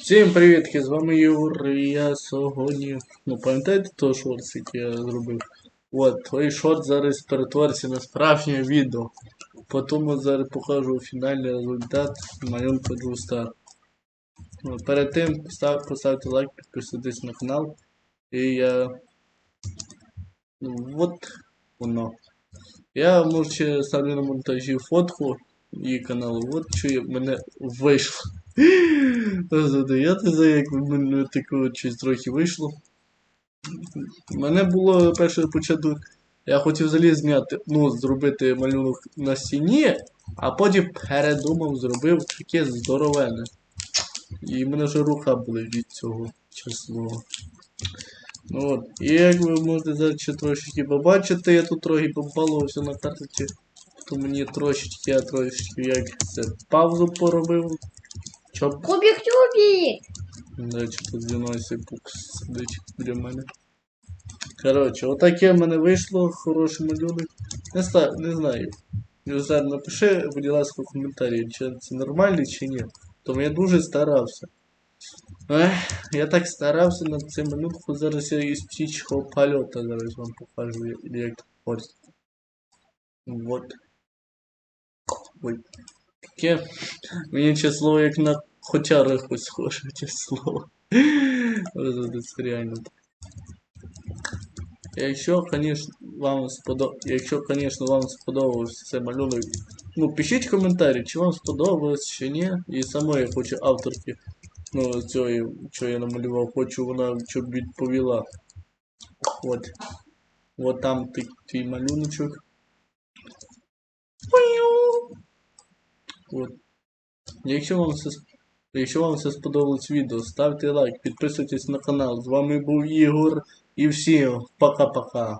Всім привітки, з вами і я сьогодні. Ну, пам'ятаєте того шорт, який я зробив? От, той шорт зараз перетвориться на справжнє відео. Потім от зараз покажу фінальний результат малюнка Джустар. Ну, перед тим постав, поставте лайк, підписуйтесь на канал. І я. Ну, от воно. Я може ставлю на монтажі фотку її каналу. От що мене вийшло. Не знаю, як в мене такого щось трохи вийшло. У мене було перше початку. Я хотів взагалі зняти, ну, зробити малюнок на стіні, а потім передумав, зробив таке здоровенне. І в мене вже рука була від цього чесного. Ну от. І як ви можете зараз ще трошечки побачити, я тут трохи побалувався на карточці. То мені трошечки, я трошечки як це паузу поробив. Щоб Кубик тюбик! Да, что-то 12 пукс сидить біля мене. Коротше, отаке в мене вийшло, хороший малюнок. Не, ста, не знаю. Юзер, напиши, будь ласка, в коментарі, чи це нормально, чи ні. Тому я дуже старався. Ех, я так старався над цим малюнком, зараз я із птічого польота зараз вам покажу, як- як ось. Вот. Ой. Таке. Мені число як на хоча якось схоже число. Розумієте, це реально. Якщо, конечно, вам сподоб... Якщо, конечно, вам сподобався цей малюнок, ну пишіть коментарі, чи вам сподобалось, чи ні. І саме я хочу авторки, ну, цієї, що я намалював, хочу вона щоб відповіла. От. От там твій малюночок. От. Якщо вам це, якщо вам все сподобалось відео, ставте лайк, підписуйтесь на канал. З вами був Ігор і всім пока-пока.